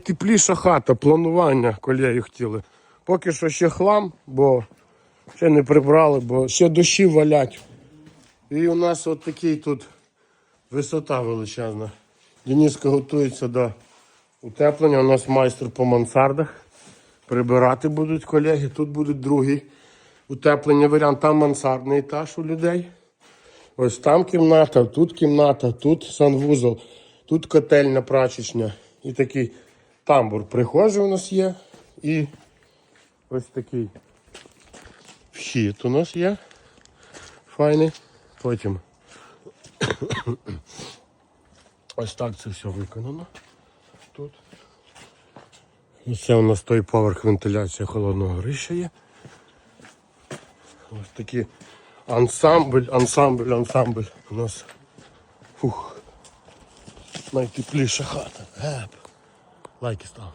Тепліша хата, планування колеги хотіли. Поки що ще хлам, бо ще не прибрали, бо ще дощі валять. І у нас от такий тут висота величезна. Дениска готується до утеплення. У нас майстер по мансардах. Прибирати будуть колеги. Тут буде другий утеплення варіант. Там мансардний етаж у людей. Ось там кімната, тут кімната, тут санвузол, тут котельня прачечня. І такий тамбур прихожий у нас є. І ось такий вхід у нас є. Файний. Потім ось так це все виконано. Тут. І це у нас той поверх вентиляція холодного горища є. Ось такий ансамбль, ансамбль, ансамбль. У нас фух, найтепліша хата. Геп. Лайки став.